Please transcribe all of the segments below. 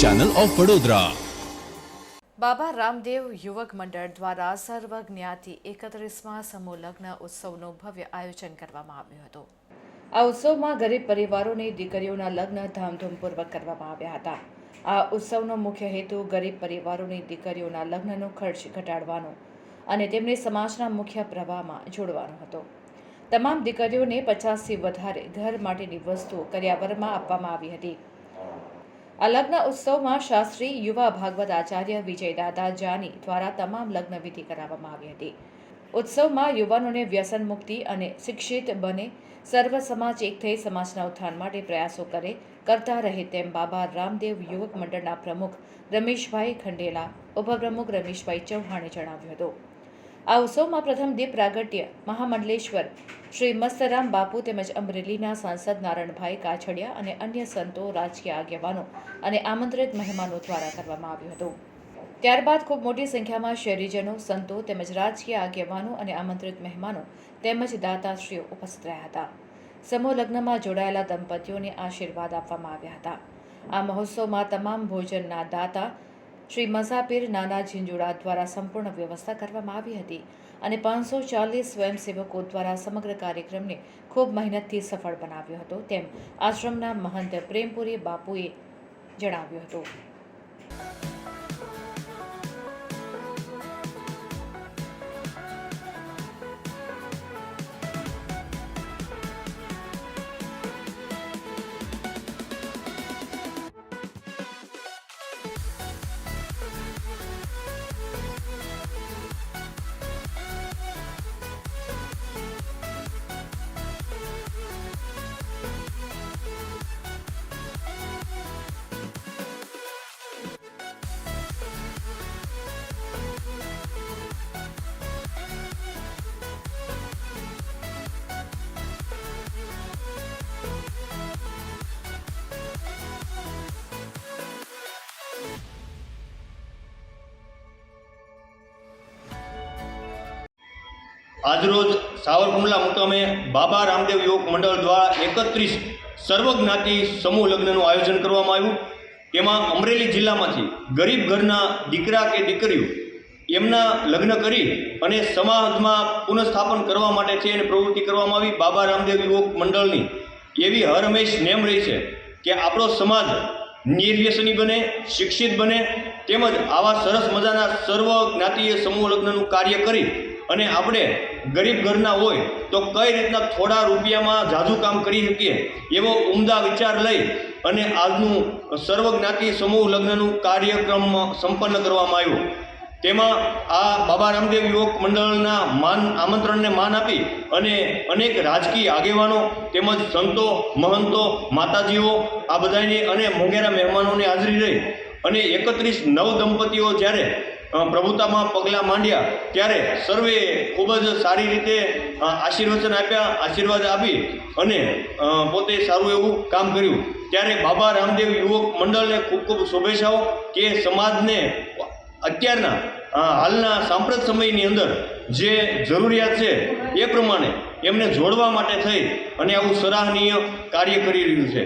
Channel of Vadodara Baba Ramdev યુવક મંડળ દ્વારા સર્વ જ્ઞાતિ એકત્રીસમાં સમૂહ લગ્ન ઉત્સવનું ભવ્ય આયોજન કરવામાં આવ્યું હતું. આ ઉત્સવમાં ગરીબ પરિવારોની, દીકરીઓના લગ્ન ધામધૂમપૂર્વક કરવામાં આવ્યા હતા. આ ઉત્સવનો મુખ્ય હેતુ ગરીબ પરિવારોની, દીકરીઓના લગ્નનો ખર્ચ ઘટાડવાનો અને તેમને સમાજના મુખ્ય પ્રવાહમાં જોડવાનો હતો. તમામ દીકરીઓને પચાસથી વધારે ઘર માટેની વસ્તુઓ કર્યાવરમાં આપવામાં આવી હતી. આ લગ્ન ઉત્સવમાં શાસ્ત્રી યુવા ભાગવત આચાર્ય વિજય દાદા જાની દ્વારા તમામ લગ્ન વિધિ કરાવવામાં આવી હતી. ઉત્સવમાં યુવાનોને વ્યસન મુક્તિ અને શિક્ષિત બને સર્વ સમાજ એક થઈ સમાજના ઉત્થાન માટે પ્રયાસો કરે કરતા રહે તેમ બાબા રામદેવ યુવક મંડળના પ્રમુખ રમેશભાઈ ખંડેલા, ઉપપ્રમુખ રમેશભાઈ ચૌહાણે જણાવ્યું હતું. આ ઉત્સવમાં પ્રથમ દીપ પ્રાગટ્ય, મહામંડલેશ્વર, શ્રી મસ્તરામ બાપુ તેમજ અમરેલીના સાંસદ નારણભાઈ કાછડિયા અને અન્ય સંતો રાજકીય આગેવાનો અને આમંત્રિત મહેમાનો દ્વારા કરવામાં આવ્યું હતું. ત્યારબાદ ખૂબ મોટી સંખ્યામાં શહેરીજનો સંતો તેમજ રાજકીય આગેવાનો અને આમંત્રિત મહેમાનો તેમજ દાતાશ્રીઓ ઉપસ્થિત રહ્યા હતા. સમૂહ લગ્નમાં જોડાયેલા દંપતીઓને આશીર્વાદ આપવામાં આવ્યા હતા. આ મહોત્સવમાં તમામ ભોજનના દાતા શ્રી મઝાપીર નાના ઝીંઝુડા દ્વારા સંપૂર્ણ વ્યવસ્થા કરવામાં આવી હતી અને પાંચસો ચાલીસ સ્વયંસેવકો દ્વારા સમગ્ર કાર્યક્રમને ખૂબ મહેનતથી સફળ બનાવ્યો હતો તેમ આશ્રમના મહંત પ્રેમપુરી બાપુએ જણાવ્યું હતું. આજરોજ સાવરકુંડલા મુકામે બાબા રામદેવ યુવક મંડળ દ્વારા એકત્રીસ સર્વજ્ઞાતિ સમૂહ લગ્નનું આયોજન કરવામાં આવ્યું. તેમાં અમરેલી જિલ્લામાંથી ગરીબ ઘરના દીકરા કે દીકરીઓ એમના લગ્ન કરી અને સમાજમાં પુનઃસ્થાપન કરવા માટે છે એની પ્રવૃત્તિ કરવામાં આવી. બાબા રામદેવ યુવક મંડળની એવી હર હંમેશ નેમ રહી છે કે આપણો સમાજ નિર્વ્યસની બને, શિક્ષિત બને, તેમજ આવા સરસ મજાના સર્વ જ્ઞાતિય સમૂહ લગ્નનું કાર્ય કરી અને આપણે ગરીબ ઘરના હોય તો કઈ રીતના થોડા રૂપિયામાં જાજુ કામ કરી શકીએ? એવો ઉમદા વિચાર લઈ અને આજનું સર્વજ્ઞાતિ સમૂહ લગ્નનું કાર્યક્રમ સંપન્ન કરવામાં આવ્યો. તેમાં આ બાબા રામદેવ યુવક મંડળના માન આમંત્રણને માન આપી અને અનેક રાજકીય આગેવાનો તેમજ સંતો, મહંતો, માતાજીઓ આ બધાની અને મોંઘેરા મહેમાનોની હાજરી રહી. અને એકત્રીસ નવ દંપતીઓ જ્યારે પ્રભુતામાં પગલાં માંડ્યા ત્યારે સર્વે ખૂબ જ સારી રીતે આશીર્વચન આપ્યા, આશીર્વાદ આપી અને પોતે સારું એવું કામ કર્યું. ત્યારે બાબા રામદેવ યુવક મંડળને ખૂબ ખૂબ શુભેચ્છાઓ કે સમાજને અત્યારના હાલના સાંપ્રત સમયની અંદર જે જરૂરિયાત છે એ પ્રમાણે એમને જોડવા માટે થઈ અને આવું સરાહનીય કાર્ય કરી રહ્યું છે.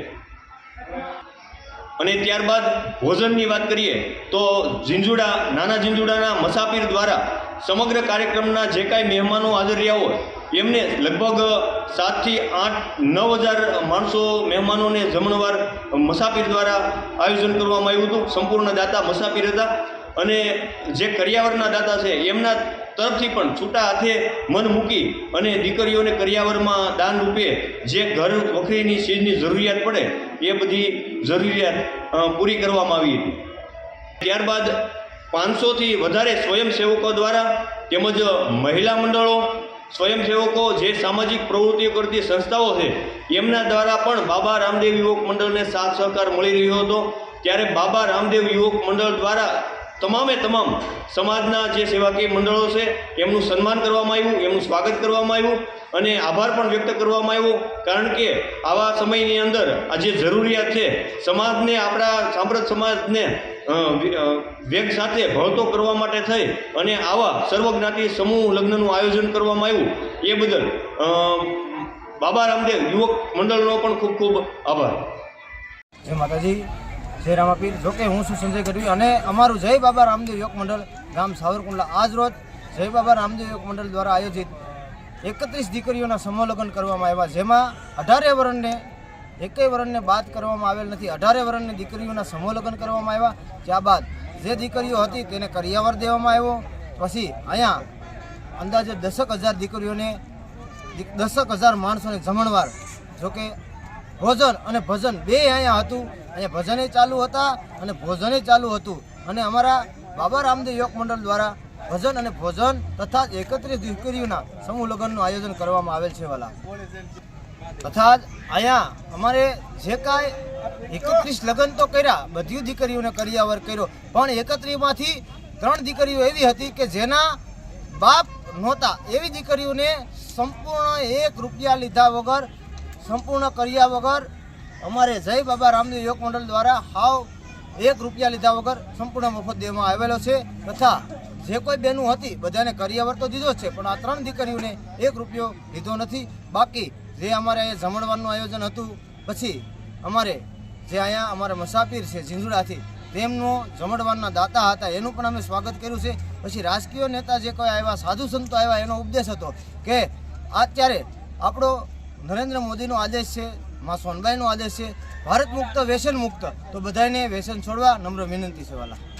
અને ત્યારબાદ ભોજનની વાત કરીએ તો ઝીંઝુડા, નાના ઝીંઝુડાના મસાપીર દ્વારા સમગ્ર કાર્યક્રમના જે કાંઈ મહેમાનો હાજર રહ્યા હોય, એમને લગભગ સાતથી આઠ, નવ હજાર માણસો મહેમાનોને જમણવાર મસાપીર દ્વારા આયોજન કરવામાં આવ્યું હતું. સંપૂર્ણ દાતા મસાપીર હતા અને જે કરિયાવરના દાતા છે, એમના તરફથી પણ છૂટા હાથે મન મૂકી અને દીકરીઓને કરિયાવરમાં દાન રૂપે જે ઘર વખરીની ચીજની જરૂરિયાત પડે એ બધી જરૂરિયાત પૂરી કરવામાં આવી હતી. ત્યારબાદ પાંચસોથી વધારે સ્વયંસેવકો દ્વારા તેમજ મહિલા મંડળો, સ્વયંસેવકો જે સામાજિક પ્રવૃત્તિઓ કરતી સંસ્થાઓ છે, એમના દ્વારા પણ બાબા રામદેવ યુવક મંડળને સાથ સહકાર મળી રહ્યો હતો. ત્યારે બાબા રામદેવ યુવક મંડળ દ્વારા તમામે તમામ સમાજના જે સેવાકીય મંડળો છે, એમનું સન્માન કરવામાં આવ્યું, એમનું સ્વાગત કરવામાં આવ્યું અને આભાર પણ વ્યક્ત કરવામાં આવ્યો. કારણ કે આવા સમયની અંદર આ જે જરૂરિયાત છે, સમાજને આપણા સાંપ્રત સમાજને વેગ સાથે ભળતો કરવા માટે થઈ અને આવા સર્વજ્ઞાતિ સમૂહ લગ્નનું આયોજન કરવામાં આવ્યું, એ બદલ બાબા રામદેવ યુવક મંડળનો પણ ખૂબ ખૂબ આભાર. જય માતાજી. જય રામાપીર જોકે હું છું સંજય ગઢવી અને અમારું જય બાબા રામદેવ યોગ મંડળ ગામ સાવરકુંડલા આજ રોજ જય બાબા રામદેવ યોગ મંડળ દ્વારા આયોજિત એકત્રીસ દીકરીઓના સમૂહલગ્ન કરવામાં આવ્યા, જેમાં અઢારે વરણને, એકેય વરણને બાદ કરવામાં આવેલ નથી. અઢારે વર્ષની દીકરીઓના સમૂહલગ્ન કરવામાં આવ્યા. ત્યારબાદ જે દીકરીઓ હતી તેને કરિયાવર દેવામાં આવ્યો. પછી અહીંયા અંદાજે દસક હજાર દીકરીઓને, દસક હજાર માણસોને જમણવાર જોકે ભોજન અને ભજન બે અહીંયા હતું. અહીંયા ભજને ચાલુ હતા અને ભોજને ચાલુ હતું. અને અમારા બાબા રામદેવ યોગ મંડળ દ્વારા ભજન અને ભોજન તથા એકત્રીસ દીકરીઓના સમૂહ લગ્નનું આયોજન કરવામાં આવેલ છે વાલા. તથા અહીંયા અમારે જે કાંઈ એકત્રીસ લગ્ન તો કર્યા, બધી દીકરીઓને કરિયાવર કર્યો. પણ એકત્રીમાંથી ત્રણ દીકરીઓ એવી હતી કે જેના બાપ નહોતા. એવી દીકરીઓને સંપૂર્ણ એક રૂપિયા લીધા વગર સંપૂર્ણ કર્યા વગર અમારે જય બાબા રામદેવ યોગ મંડળ દ્વારા હાવ એક રૂપિયા લીધા વગર સંપૂર્ણ મફત દેવામાં આવેલો છે તથા જે કોઈ બેનું હતી, બધાને કરિયાવર તો દીધો છે, પણ આ ત્રણ દીકરીઓને એક રૂપિયો લીધો નથી. બાકી જે અમારે અહીંયા જમણવારનું આયોજન હતું, પછી અમારે જે અહીંયા અમારા મુસાફિર છે, ઝીંઝુડાથી, તેમનો જમણવારના દાતા હતા, એનું પણ અમે સ્વાગત કર્યું છે. પછી રાજકીય નેતા જે કોઈ આવ્યા, સાધુ સંતો આવ્યા, એનો ઉપદેશ હતો કે અત્યારે આપણો નરેન્દ્ર મોદીનો આદેશ છે, માં સોનબાઈનો આદેશ છે ભારત મુક્ત વ્યસન મુક્ત તો બધાને વ્યસન છોડવા નમ્ર વિનંતી છે, વાલા.